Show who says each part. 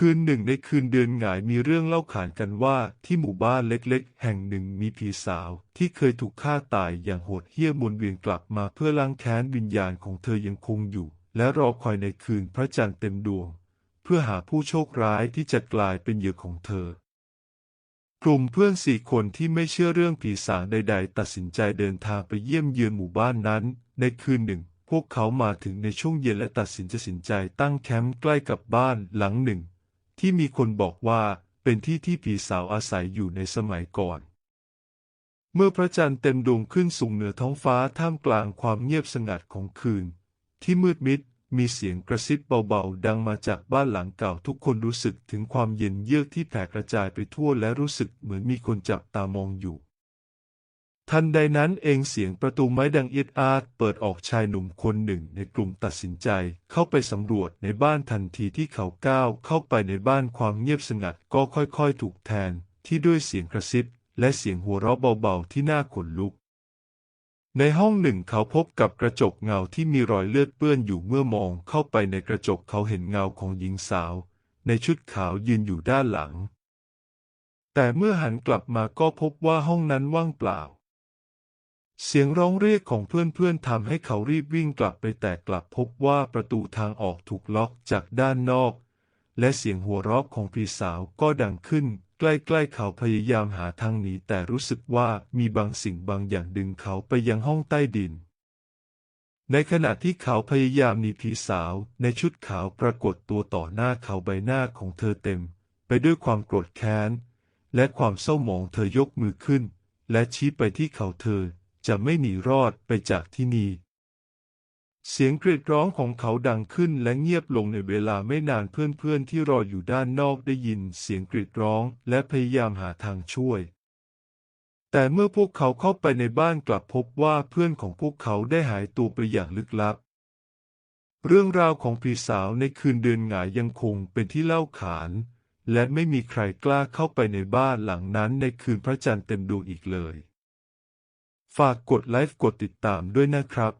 Speaker 1: คืนหนึ่งในคืนเดือนหงายมีเรื่องเล่าขานกันว่าที่หมู่บ้านเล็กๆ แห่งหนึ่งมีผีสาว ที่เคยถูกฆ่าตายอย่างโหดเหี้ยมวนเวียนกลับมาเพื่อล้างแค้นวิญญาณของเธอยังคงอยู่ และรอคอยในคืนพระจันทร์เต็มดวง เพื่อหาผู้โชคร้ายที่จะกลายเป็นเหยื่อของเธอ กลุ่มเพื่อนสี่คนที่ไม่เชื่อเรื่องผีสางใด ๆ ตัดสินใจเดินทางไปเยี่ยมเยือนหมู่บ้านนั้น ในคืนหนึ่ง พวกเขามาถึงในช่วงเย็นและตัดสินจะสินใจตั้งแคมป์ใกล้กับบ้านหลังหนึ่ง ที่มีคนบอกว่าเป็นที่ที่ผีสาวอาศัยอยู่ในสมัยก่อน เมื่อพระจันทร์เต็มดวงขึ้นสูงเหนือท้องฟ้าท่ามกลางความเงียบสงัดของคืน ที่มืดมิดมีเสียงกระซิบเบาๆ ดังมาจากบ้านหลังเก่าทุกคนรู้สึกถึงความเย็นเยือกที่แผ่กระจายไปทั่วและรู้สึกเหมือนมีคนจับตามองอยู่ ทันใดนั้นเองเสียงประตูไม้ดังเอียดอาดเปิดออกชายหนุ่มคนหนึ่งในกลุ่มตัดสินใจเข้าไปสำรวจในบ้านทันทีที่เขาก้าวเข้าไปในบ้านความเงียบสงัดก็ค่อยๆถูกแทนที่ด้วยเสียงกระซิบและเสียงหัวเราะเบาๆที่น่าขนลุก ในห้องหนึ่งเขาพบกับกระจกเงาที่มีรอยเลือดเปื้อนอยู่เมื่อมองเข้าไปในกระจกเขาเห็นเงาของหญิงสาว ในชุดขาวยืนอยู่ด้านหลัง แต่เมื่อหันกลับมาก็พบว่าห้องนั้นว่างเปล่า เสียงร้องเรียกของเพื่อนๆทำให้เขารีบวิ่งกลับไปแต่กลับพบว่าประตูทางออกถูกล็อกจากด้านนอก และเสียงหัวเราะของพี่สาวก็ดังขึ้น ใกล้ๆเขาพยายามหาทางหนีแต่รู้สึกว่ามีบางสิ่งบางอย่างดึงเขาไปยังห้องใต้ดิน ในขณะที่เขาพยายามหนีผีสาวในชุดขาวปรากฏตัวต่อหน้าเขาใบหน้าของเธอเต็ม ไปด้วยความโกรธแค้น และความเศร้าหมองเธอยกมือขึ้น และชี้ไปที่เขาเธอ จะไม่หนีรอดไปจากที่นี่ เสียงกรีดร้องของเขาดังขึ้นและเงียบลงในเวลาไม่นานเพื่อนๆที่รออยู่ด้านนอกได้ยินเสียงกรีดร้องและพยายามหาทางช่วย แต่เมื่อพวกเขาเข้าไปในบ้านกลับพบว่าเพื่อนของพวกเขาได้หายตัวไปอย่างลึกลับเรื่องราวของผีสาวในคืนเดือนหงายยังคงเป็นที่เล่าขาน และไม่มีใครกล้าเข้าไปในบ้านหลังนั้นในคืนพระจันทร์เต็มดวงอีกเลย ฝากกดไลค์กดติดตามด้วยนะครับ